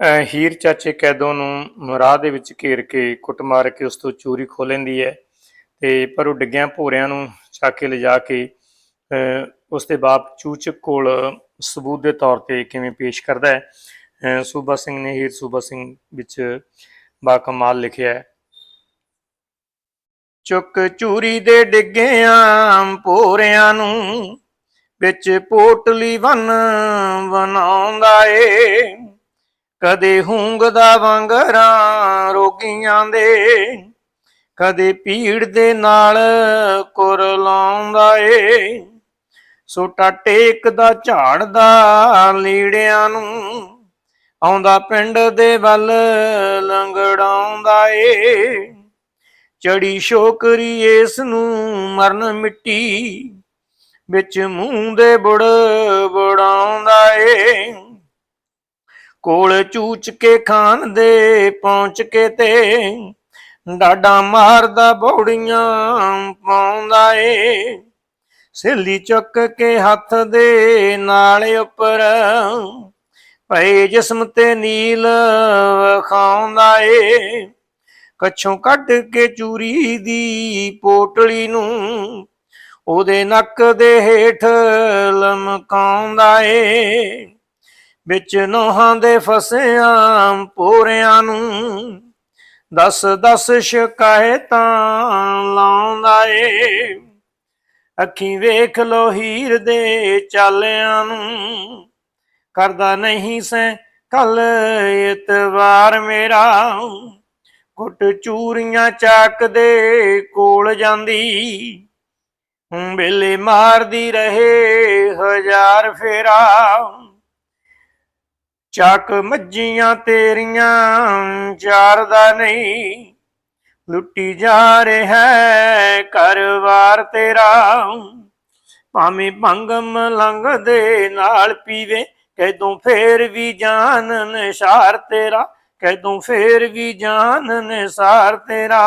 ਅਹ ਹੀਰ ਚਾਚੇ ਕੈਦੋਂ ਨੂੰ ਰਾਹ ਦੇ ਵਿੱਚ ਘੇਰ ਕੇ ਕੁੱਟ ਮਾਰ ਕੇ ਉਸ ਤੋਂ ਚੋਰੀ ਖੋ ਲੈਂਦੀ ਹੈ ਤੇ ਪਰ ਉਹ ਡਿੱਗਿਆਂ ਭੋਰਿਆਂ ਨੂੰ ਚੱਕ ਕੇ ਲਿਜਾ ਕੇ, ਅਹ ਉਸ ਦੇ ਬਾਪ ਚੂਚਕ ਕੋਲ ਸਬੂਤ ਦੇ ਤੌਰ ਤੇ ਕਿਵੇਂ ਪੇਸ਼ ਕਰਦਾ ਹੈ। ਸੂਬਾ ਸਿੰਘ ਨੇ ਹੀਰ ਸੂਬਾ ਸਿੰਘ ਵਿੱਚ ਬਾ ਕਮਾਲ ਲਿਖਿਆ ਹੈ। ਚੁੱਕ ਚੂਰੀ ਦੇ ਡਿੱਗਿਆਂ ਭੋਰਿਆਂ ਨੂੰ ਵਿੱਚ ਪੋਟਲੀ ਵਨ ਬਣਾਉਂਦਾ ਏ। ਕਦੇ ਹੂੰਗਦਾ ਵਾਂਗਰਾਂ ਰੋਗੀਆਂ ਦੇ, ਕਦੇ ਪੀੜ ਦੇ ਨਾਲ ਕੁਰ ਲਾਉਂਦਾ ਏ। ਸੋਟਾ ਟੇਕਦਾ ਝਾੜਦਾ ਲੀੜਿਆਂ ਨੂੰ ਆਉਂਦਾ ਪਿੰਡ ਦੇ ਵੱਲ ਲੰਗੜਾਉਂਦਾ ਏ। ਚੜੀ ਸ਼ੋਕਰੀ ਇਸ ਨੂੰ ਮਰਨ ਮਿੱਟੀ ਵਿੱਚ ਮੂੰਹ ਦੇ ਬੁੜ ਬੜਾਉਂਦਾ ਏ। ਕੋਲ ਚੂਚ ਕੇ ਖਾਨ ਦੇ ਪਹੁੰਚ ਕੇ ਤੇ ਡਾਡਾ ਮਾਰਦਾ ਬੌੜੀਆਂ ਪਾਉਂਦਾ ਏ। ਸੇਲੀ ਚੁੱਕ ਕੇ ਹੱਥ ਦੇ ਨਾਲ ਉੱਪਰ ਪਏ ਜਿਸਮ ਤੇ ਨੀਲ ਖਾਉਂਦਾ ਏ। ਕੱਛੋਂ ਕੱਢ ਕੇ ਚੂਰੀ ਦੀ ਪੋਟਲੀ ਨੂੰ ਉਹਦੇ ਨੱਕ ਦੇ ਹੇਠ ਲਮਕਾਉਂਦਾ ਏ। ਵਿੱਚ ਨੋਹਾਂ ਦੇ ਫਸਿਆਂ ਪੋਰਿਆਂ ਨੂੰ। ਦਸ ਦਸ ਸ਼ਿਕਾਇਤਾਂ ਲਾਉਂਦਾ ਏ। ਅੱਖੀ ਵੇਖ ਲੋ ਹੀਰ ਦੇ ਚਾਲਿਆਂ ਨੂੰ। ਕਰਦਾ ਨਹੀਂ ਸੈ ਕੱਲ ਇਤਵਾਰ ਮੇਰਾ। ਗੁੱਟ ਚੂਰੀਆਂ ਚੱਕ ਦੇ ਕੋਲ ਜਾਂਦੀ। ਹੁਣ ਮਾਰਦੀ ਰਹੇ ਹਜ਼ਾਰ ਫੇਰਾ। ਚੱਕ ਮੱਜੀਆਂ ਤੇਰੀਆਂ ਚਾਰਦਾ ਨਹੀਂ। ਲੁੱਟੀ ਜਾ ਰਿਹਾ ਹੈ ਘਰਵਾਰ ਤੇਰਾ। ਭਾਵੇਂ ਭੰਗਮ ਲੰਘ ਦੇ ਨਾਲ ਪੀਵੇ ਕਦੋਂ ਫੇਰ ਵੀ ਜਾਨ ਨਿਸ਼ਾਰ ਤੇਰਾ। ਕਦੋਂ ਫੇਰ ਵੀ ਜਾਨ ਨਿਸਾਰ ਤੇਰਾ।